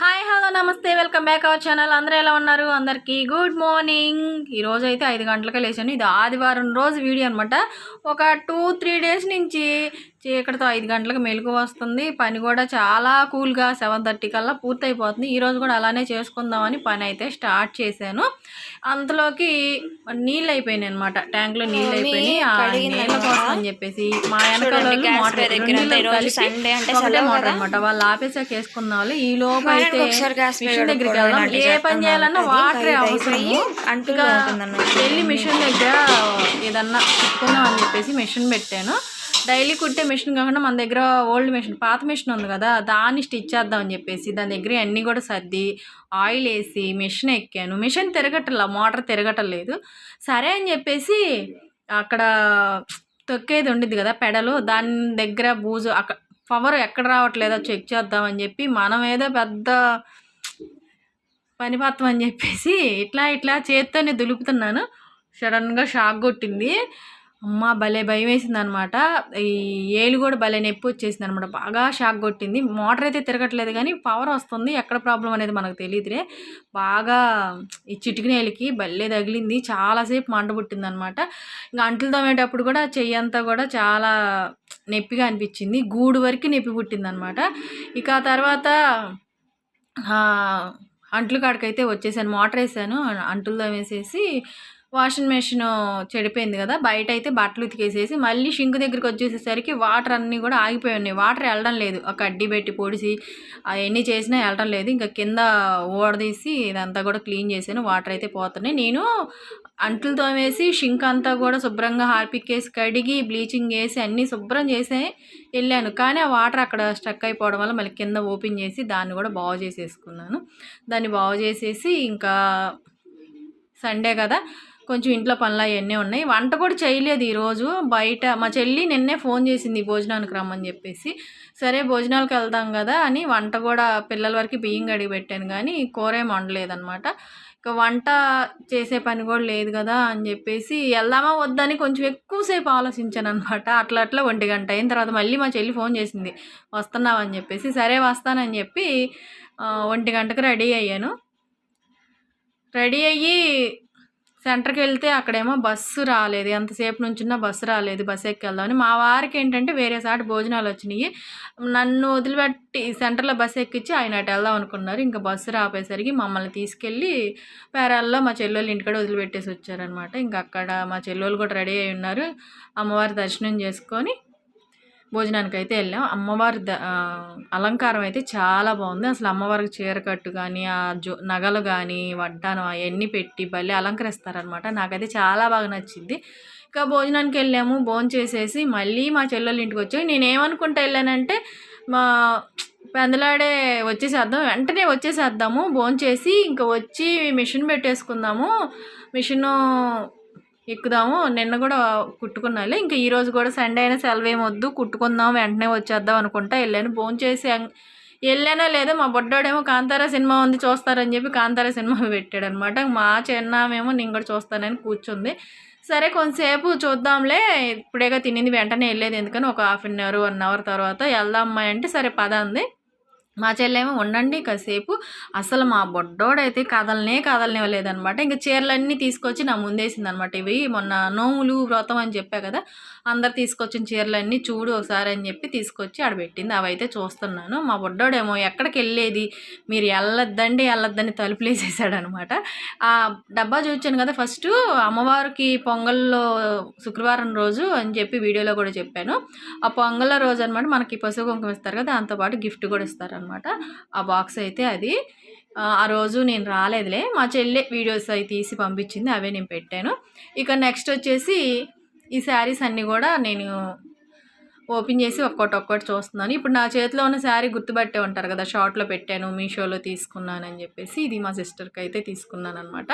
Hi hello నమస్తే welcome back our channel. అందరూ ఎలా ఉన్నారు? అందరికీ గుడ్ మార్నింగ్. ఈరోజు అయితే ఐదు గంటలకే లేచాను. ఇది ఆదివారం రోజు వీడియో అనమాట ఒక టూ త్రీ డేస్ నుంచి చీకటితో ఐదు గంటలకు మెలకు వస్తుంది. పని కూడా చాలా కూల్గా సెవెన్ థర్టీ కల్లా పూర్తయిపోతుంది. ఈ రోజు కూడా అలానే చేసుకుందామని పని అయితే స్టార్ట్ చేశాను. అంతలోకి నీళ్ళు అయిపోయినాయి అనమాట ట్యాంక్లో నీళ్ళు అయిపోయినాయి. నీళ్ళ కోసం అని చెప్పేసి మా వెనకాల మోటార్ ఈరోజు. అనమాట వాళ్ళు ఆపేసాక వేసుకున్న వాళ్ళు ఈ లోపు అయితే మిషన్ దగ్గరికి వెళ్దాం. ఏ పని. చేయాలన్నా వాటరే అవసరం అవుతుందన్నమాట. వెళ్ళి మిషన్ దగ్గర ఏదన్నా కుట్టుకుందాం అని చెప్పేసి మిషన్ పెట్టాను. డైలీ కుట్టే మిషన్ కాకుండా మన దగ్గర ఓల్డ్ మిషన్ పాత మిషన్ ఉంది కదా దాన్ని స్టిచ్ చేద్దామని చెప్పేసి దాని దగ్గర అన్నీ కూడా సర్ది ఆయిల్ వేసి మిషన్ ఎక్కాను. మిషన్ తిరగటల్లా మోటార్ తిరగటలేదు సరే అని చెప్పేసి అక్కడ తొక్కేది ఉండిద్ది కదా పెడలు దాని దగ్గర బూజు అక్కడ పవర్ ఎక్కడ రావట్లేదో చెక్ చేద్దామని చెప్పి మనం ఏదో పెద్ద పనిపాత్రం అని చెప్పేసి ఇట్లా ఇట్లా చేత్తోనే దులుపుతున్నాను. సడన్గా షాక్ కొట్టింది. అమ్మ భలే భయం వేసింది అనమాట ఈ ఏలు కూడా భలే నొప్పి వచ్చేసింది అనమాట బాగా షాక్ కొట్టింది. మోటార్ అయితే తిరగట్లేదు కానీ పవర్ వస్తుంది. ఎక్కడ ప్రాబ్లం అనేది మనకు తెలియదులే బాగా ఈ చిటికినేలికి భలే తగిలింది. చాలాసేపు మంట పుట్టింది అనమాట ఇంకా అంట్లు తోమేటప్పుడు కూడా చెయ్యి అంతా కూడా చాలా నొప్పిగా అనిపించింది. గూడు వరకు నొప్పి పుట్టింది అనమాట ఇక ఆ తర్వాత అంట్లు కాడికైతే వచ్చేసాను. మోటార్ వేసాను. అంటుల్లో వేసేసి వాషింగ్ మెషిన్ చెడిపోయింది కదా బయట అయితే బట్టలు ఉతికేసేసి మళ్ళీ షింక్ దగ్గరికి వచ్చేసేసరికి వాటర్ అన్నీ కూడా ఆగిపోయి ఉన్నాయి. వాటర్ వెళ్ళడం లేదు. ఒక కడ్డీ పెట్టి పొడిసి అవన్నీ చేసినా వెళ్ళడం లేదు. ఇంకా కింద ఓడదీసి ఇదంతా కూడా క్లీన్ చేశాను. వాటర్ అయితే పోతున్నాయి. నేను అంట్లు తోమేసి షింక్ అంతా కూడా శుభ్రంగా హార్పిక్ వేసి కడిగి బ్లీచింగ్ వేసి అన్నీ శుభ్రం చేసే వెళ్ళాను. కానీ ఆ వాటర్ అక్కడ స్ట్రక్ అయిపోవడం వల్ల మళ్ళీ కింద ఓపెన్ చేసి దాన్ని కూడా బాగు చేసేసుకున్నాను. దాన్ని బాగు చేసేసి ఇంకా సండే కదా కొంచెం ఇంట్లో పనులు అవన్నీ ఉన్నాయి. వంట కూడా చేయలేదు ఈరోజు బయట మా చెల్లి నిన్నే ఫోన్ చేసింది భోజనానికి రమ్మని చెప్పేసి. సరే భోజనాలకు వెళ్దాం కదా అని వంట కూడా పిల్లల వరకు బియ్యం కడిగి పెట్టాను కానీ కూర ఏం వండలేదనమాట ఇక వంట చేసే పని కూడా లేదు కదా అని చెప్పేసి వెళ్దామా వద్దని కొంచెం ఎక్కువసేపు ఆలోచించాను అనమాట అట్లా అట్లా ఒంటి గంట అయిన తర్వాత మళ్ళీ మా చెల్లి ఫోన్ చేసింది. వస్తున్నావని చెప్పేసి. సరే వస్తానని చెప్పి ఒంటి గంటకు రెడీ అయ్యాను. రెడీ అయ్యి సెంటర్కి వెళ్తే అక్కడేమో బస్సు రాలేదు. ఎంతసేపు నుంచున్నా బస్సు రాలేదు బస్సు ఎక్కి మా వారికి ఏంటంటే వేరే సాటి భోజనాలు వచ్చినాయి నన్ను వదిలిపెట్టి సెంటర్లో బస్సు ఎక్కించి ఆయన అటు వెళ్దాం అనుకున్నారు. ఇంకా బస్సు రాపేసరికి మమ్మల్ని తీసుకెళ్ళి పేరాల్లో మా చెల్లెళ్ళు ఇంటికాడ వదిలిపెట్టేసి వచ్చారనమాట ఇంకా అక్కడ మా చెల్లెళ్ళు కూడా రెడీ అయి ఉన్నారు అమ్మవారి దర్శనం చేసుకొని భోజనానికి అయితే వెళ్ళాం. అమ్మవారి ద అలంకారం అయితే చాలా బాగుంది. అసలు అమ్మవారికి చీర కట్టు కానీ ఆ జో నగలు కానీ వడ్డానం అవన్నీ పెట్టి భలే అలంకరిస్తారనమాట నాకైతే చాలా బాగా నచ్చింది. ఇంకా భోజనానికి వెళ్ళాము. భోజనం చేసేసి మళ్ళీ మా చెల్లెళ్ళ ఇంటికి వచ్చాము నేనేమనుకుంటా వెళ్ళానంటే మా పెందలాడే వచ్చేసేద్దాం వెంటనే వచ్చేసేద్దాము. భోజనం చేసి ఇంకా వచ్చి మిషన్ పెట్టేసుకుందాము. మిషను ఎక్కుదాము. నిన్న కూడా కుట్టుకున్నాలే. ఇంకా ఈరోజు కూడా సండే అయినా సెలవు ఏం వద్దు కుట్టుకుందాం వెంటనే వచ్చేద్దాం అనుకుంటా వెళ్ళాను. భోజనం చేసి వెళ్ళానో లేదో మా బొడ్డోడేమో కాంతారా సినిమా ఉంది చూస్తారని చెప్పి కాంతారా సినిమా పెట్టాడు అనమాట మా చిన్నమేమో నేను కూడా చూస్తానని కూర్చుంది. సరే కొంతసేపు చూద్దాంలే. ఇప్పుడేగా తినింది వెంటనే వెళ్ళేది. ఎందుకని ఒక half an hour one hour తర్వాత వెళ్దాం అంటే సరే పద అంది మా చెల్లేమో ఉండండి కాసేపు. అసలు మా బొడ్డోడైతే కదలనే కదలనివ్వలేదనమాట ఇంకా చీరలన్నీ తీసుకొచ్చి నా ముందేసిందనమాట ఇవి మొన్న నోములు వ్రతం అని చెప్పా కదా అందరు తీసుకొచ్చిన చీరలన్నీ చూడు ఒకసారి అని చెప్పి తీసుకొచ్చి ఆడ పెట్టింది. అవైతే చూస్తున్నాను. మా బొడ్డోడేమో ఎక్కడికి వెళ్ళేది? మీరు వెళ్ళొద్దండి వెళ్ళొద్దని తలుపులు వేసేసాడనమాట ఆ డబ్బా చూచాను కదా ఫస్ట్ అమ్మవారికి పొంగల్లో శుక్రవారం రోజు అని చెప్పి వీడియోలో కూడా చెప్పాను. ఆ పొంగల్ రోజు అనమాట మనకి పసుపు కుంకుమ ఇస్తారు కదా దాంతోపాటు గిఫ్ట్ కూడా అనమాట ఆ బాక్స్ అయితే అది. ఆ, రోజు నేను రాలేదులే. మా చెల్లె వీడియోస్ అవి తీసి పంపించింది అవే నేను పెట్టాను. ఇక నెక్స్ట్ వచ్చేసి ఈ శారీస్ అన్నీ కూడా నేను ఓపెన్ చేసి ఒక్కొక్కటి ఒక్కటి చూస్తున్నాను. ఇప్పుడు నా చేతిలో ఉన్న శారీ గుర్తుపట్టే ఉంటారు కదా షార్ట్లో పెట్టాను మీషోలో తీసుకున్నాను అని చెప్పేసి ఇది మా సిస్టర్కి అయితే తీసుకున్నాను అనమాట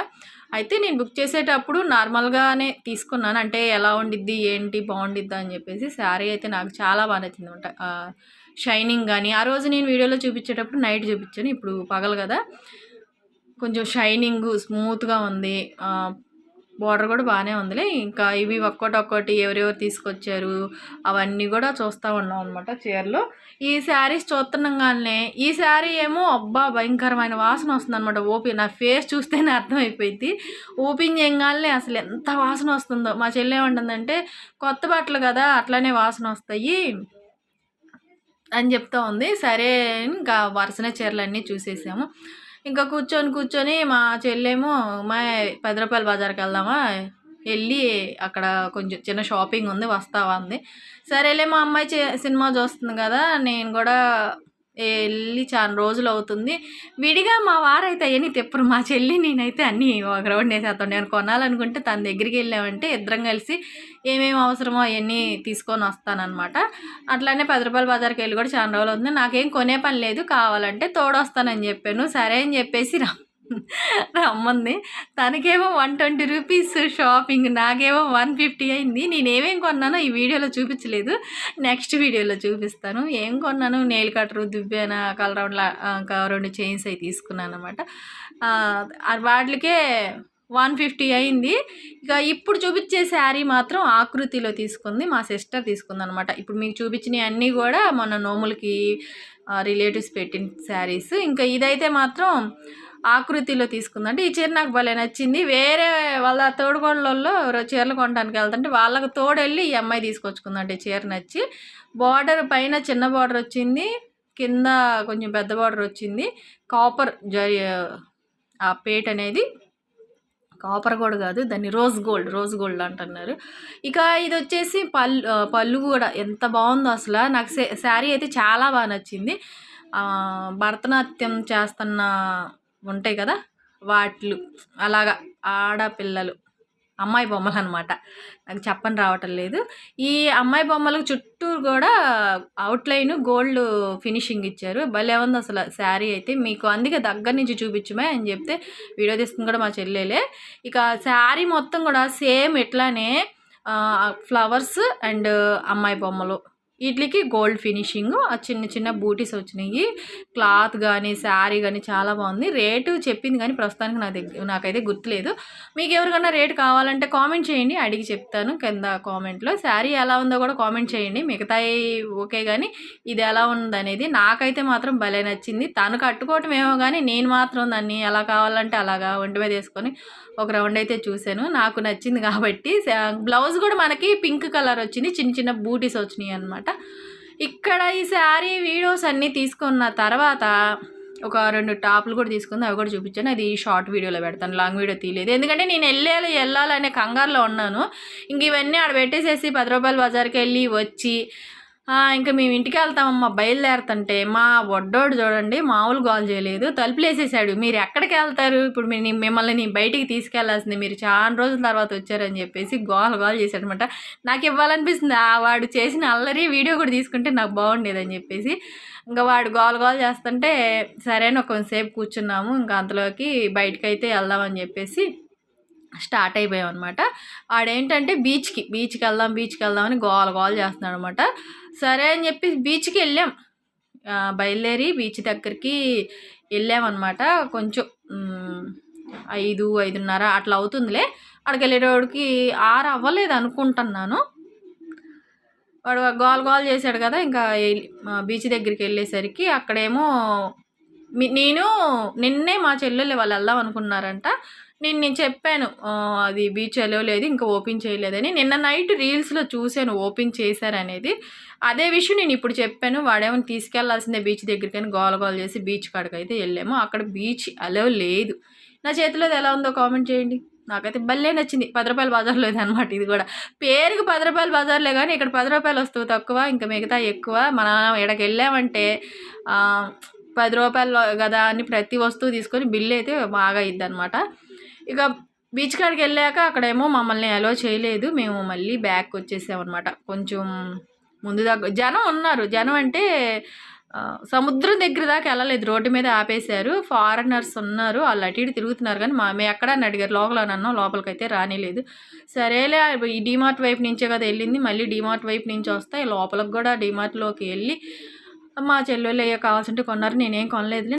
అయితే నేను బుక్ చేసేటప్పుడు నార్మల్గానే తీసుకున్నాను. అంటే ఎలా ఉండిద్ది ఏంటి బాగుండిద్దా అని చెప్పేసి శారీ అయితే నాకు చాలా బాగా నచ్చింది అనమాట. షైనింగ్ కానీ ఆ రోజు నేను వీడియోలో చూపించేటప్పుడు నైట్ చూపించాను ఇప్పుడు పగలు కదా. కొంచెం షైనింగ్ స్మూత్గా ఉంది. బార్డర్ కూడా బాగానే ఉందిలే. ఇంకా ఇవి ఒక్కోటి ఒక్కోటి ఎవరెవరు తీసుకొచ్చారు అవన్నీ కూడా చూస్తూ ఉన్నాం అనమాట చీరలు. ఈ శారీస్ చూస్తుండగానే ఈ శారీ ఏమో అబ్బా భయంకరమైన వాసన వస్తుంది అనమాట ఓపెన్ నా ఫేస్ చూస్తేనే అర్థమైపోయింది. ఓపెన్ చేయగానే అసలు ఎంత వాసన వస్తుందో. మా చెల్లి ఏమంటుందంటే కొత్త బట్టలు కదా అట్లానే వాసన వస్తాయి. అని చెప్తా ఉంది. సరే ఇంకా వరుసనే చీరలన్నీ చూసేసాము. ఇంకా కూర్చొని కూర్చొని మా చెల్లేమో మా పది రూపాయల బజార్కి వెళ్దామా? వెళ్ళి అక్కడ కొంచెం చిన్న షాపింగ్ ఉంది వస్తావా? అంది. సరేలే మా అమ్మాయి సినిమా చూస్తుంది కదా నేను కూడా వెళ్ళి చాలా రోజులు అవుతుంది. విడిగా మా వారైతే అవన్నీ తిప్పరు. మా చెల్లి నేనైతే అన్నీ ఒక రౌండ్ వేసేస్తాను. నేను కొనాలనుకుంటే తన దగ్గరికి వెళ్ళామంటే ఇద్దరం కలిసి ఏమేమి అవసరమో అవన్నీ తీసుకొని వస్తానన్నమాట. అట్లానే పది రూపాయల బజార్కి వెళ్ళి కూడా చాలా రోజులు అవుతుంది. నాకేం కొనే పని లేదు. కావాలంటే తోడొస్తానని చెప్పాను. సరే అని చెప్పేసి రా రమ్మంది. తనకేమో వన్ ట్వంటీ రూపీస్ షాపింగ్ నాకేమో వన్ ఫిఫ్టీ అయింది. నేను కొన్నానో ఈ వీడియోలో చూపించలేదు. నెక్స్ట్ వీడియోలో చూపిస్తాను. ఏం కొన్నాను? నెయిల్ కట్టరు దువ్వేన కలర్ ఇంకా రెండు చైన్స్ అవి తీసుకున్నాను అనమాట వాటికే వన్ ఫిఫ్టీ అయింది. ఇక ఇప్పుడు చూపించే శారీ మాత్రం ఆకృతిలో తీసుకుంది. మా సిస్టర్ తీసుకుంది అనమాట ఇప్పుడు మీకు చూపించినవి అన్నీ కూడా మొన్న నోములకి రిలేటివ్స్ పెట్టిన శారీస్. ఇంకా ఇదైతే మాత్రం ఆకృతిలో తీసుకుందంటే ఈ చీర నాకు భలే నచ్చింది. వేరే వాళ్ళ తోడుగోళ్ళల్లో చీరలు కొనడానికి వెళ్తుంటే వాళ్ళకి తోడెళ్ళి ఈ అమ్మాయి తీసుకొచ్చుకుందంటే ఈ చీర నచ్చి. బార్డర్ పైన చిన్న బార్డర్ వచ్చింది. కింద కొంచెం పెద్ద బార్డర్ వచ్చింది. కాపర్ జరి ఆ పేట్ అనేది. కాపర్ కూడా కాదు దాన్ని రోజ్ గోల్డ్ రోజ్ గోల్డ్ అంటున్నారు. ఇక ఇది వచ్చేసి పళ్ళు పళ్ళు కూడా ఎంత బాగుందో అసలు. నాకు శారీ అయితే చాలా బాగా నచ్చింది. భరతనాట్యం చేస్తున్న ఉంటాయి కదా? వాటిలు. అలాగా ఆడపిల్లలు. అమ్మాయి బొమ్మలు అనమాట నాకు చెప్పని రావటం లేదు. ఈ అమ్మాయి బొమ్మలకు చుట్టూ కూడా అవుట్లైన్ గోల్డ్ ఫినిషింగ్ ఇచ్చారు. భలే ఉంది అసలు శారీ అయితే. మీకు అందుకే దగ్గర నుంచి చూపించమే అని చెప్తే వీడియో తీసుకుని కూడా మా చెల్లెలే. ఇక శారీ మొత్తం కూడా సేమ్ ఇట్లానే ఫ్లవర్స్ అండ్ అమ్మాయి బొమ్మలు. వీటికి గోల్డ్ ఫినిషింగ్ ఆ చిన్న చిన్న బూటీస్ వచ్చినాయి. క్లాత్ కానీ శారీ కానీ చాలా బాగుంది. రేటు చెప్పింది కానీ ప్రస్తుతానికి నా దగ్గర నాకైతే గుర్తులేదు. మీకు ఎవరికైనా రేట్ కావాలంటే కామెంట్ చేయండి. అడిగి చెప్తాను కింద కామెంట్లో. శారీ ఎలా ఉందో కూడా కామెంట్ చేయండి. మిగతాయి ఓకే కానీ ఇది ఎలా ఉందనేది నాకైతే మాత్రం భలే నచ్చింది. తను కట్టుకోవటం ఏమో కానీ నేను మాత్రం దాన్ని ఎలా కావాలంటే అలాగా ఒంటి మీద వేసుకొని ఒక రౌండ్ అయితే చూశాను. నాకు నచ్చింది కాబట్టి బ్లౌజ్ కూడా మనకి పింక్ కలర్ వచ్చింది. చిన్న చిన్న బూటీస్ వచ్చినాయి అనమాట ఇక్కడ ఈ శారీ వీడియోస్ అన్నీ తీసుకున్న తర్వాత ఒక రెండు టాపులు కూడా తీసుకుంది అవి కూడా చూపించాను. అది షార్ట్ వీడియోలో పెడతాను లాంగ్ వీడియో తీయలేదు. ఎందుకంటే నేను వెళ్ళాలి వెళ్ళాలనే కంగారులో ఉన్నాను. ఇంక ఇవన్నీ ఆడ పెట్టేసేసి పది రూపాయల బజార్కి వెళ్ళి వచ్చి ఇంకా మేము ఇంటికి వెళ్తామమ్మా బయలుదేరుతుంటే మా వడ్డోడు చూడండి మామూలు గోల్ చేయలేదు తలుపులు వేసేసాడు మీరు ఎక్కడికి వెళ్తారు? ఇప్పుడు మీరు మిమ్మల్ని బయటికి తీసుకెళ్ళాల్సింది మీరు చాలా రోజుల తర్వాత వచ్చారని చెప్పేసి గోల గోల్ చేశాడనమాట. నాకు ఇవ్వాలనిపిస్తుంది. ఆ వాడు చేసిన అల్లరి వీడియో కూడా తీసుకుంటే నాకు బాగుండేదని చెప్పేసి ఇంకా వాడు గోల గోల్ చేస్తుంటే సరే అని కొంతసేపు కూర్చున్నాము ఇంకా అంతలోకి బయటకైతే అయితే వెళ్దామని చెప్పేసి స్టార్ట్ అయిపోయాం అనమాట వాడేంటంటే బీచ్కి బీచ్కి వెళ్దాం బీచ్కి వెళ్దామని గోల గోల చేస్తున్నాడు అనమాట సరే అని చెప్పి బీచ్కి వెళ్ళాం. బయలుదేరి బీచ్ దగ్గరికి వెళ్ళామన్నమాట కొంచెం ఐదు ఐదున్నర అట్లా అవుతుందిలే. అక్కడికి వెళ్ళేటోడికి ఆరు అవ్వలేదు అనుకుంటున్నాను. వాడు గోల్ గోల్ చేశాడు కదా ఇంకా మా బీచ్ దగ్గరికి వెళ్ళేసరికి అక్కడేమో నేను నిన్నే మా చెల్లెలు వాళ్ళు వెళ్దాం అనుకున్నారంట. నేను నేను చెప్పాను అది బీచ్ లేదు ఇంకా ఓపెన్ చేయలేదని. నిన్న నైట్ రీల్స్లో చూశాను ఓపెన్ చేశారనేది. అదే విషయం నేను ఇప్పుడు చెప్పాను వాడేమో తీసుకెళ్ళాల్సిందే బీచ్ దగ్గరికి అని గోల గోల చేసి బీచ్ కాడకైతే అయితే వెళ్ళాము. అక్కడ బీచ్ అలో లేదు. నా చేతిలో ఎలా ఉందో కామెంట్ చేయండి. నాకైతే భలే నచ్చింది. పది రూపాయల బజార్లో అనమాట ఇది కూడా. పేరుకి పది రూపాయల బజార్లే కానీ ఇక్కడ పది రూపాయలు వస్తువు తక్కువ ఇంకా మిగతా ఎక్కువ. మనం ఇక్కడికి వెళ్ళామంటే పది రూపాయలు కదా అని ప్రతి వస్తువు తీసుకొని బిల్లు అయితే బాగా ఇద్ది అనమాట ఇక బీచ్ కాడికి వెళ్ళాక అక్కడేమో మమ్మల్ని అలో చేయలేదు. మేము మళ్ళీ బ్యాక్ వచ్చేసామన్నమాట కొంచెం ముందు దాకా జనం ఉన్నారు. జనం అంటే సముద్రం దగ్గర దాకా వెళ్ళలేదు. రోడ్డు మీద ఆపేశారు. ఫారినర్స్ ఉన్నారు. వాళ్ళు అటు ఇటు తిరుగుతున్నారు కానీ మా మేము ఎక్కడ అడిగారు. లోపల నన్ను లోపలికి అయితే రానిలేదు. సరేలే ఈ డీమార్ట్ వైపు నుంచే కదా వెళ్ళింది. మళ్ళీ డీమార్ట్ వైపు నుంచి వస్తాయి లోపలికి కూడా డీమార్ట్లోకి వెళ్ళి మా చెల్లెళ్ళు అయ్యా కావాల్సింటే కొన్నారు. నేనేం కొనలేదులే.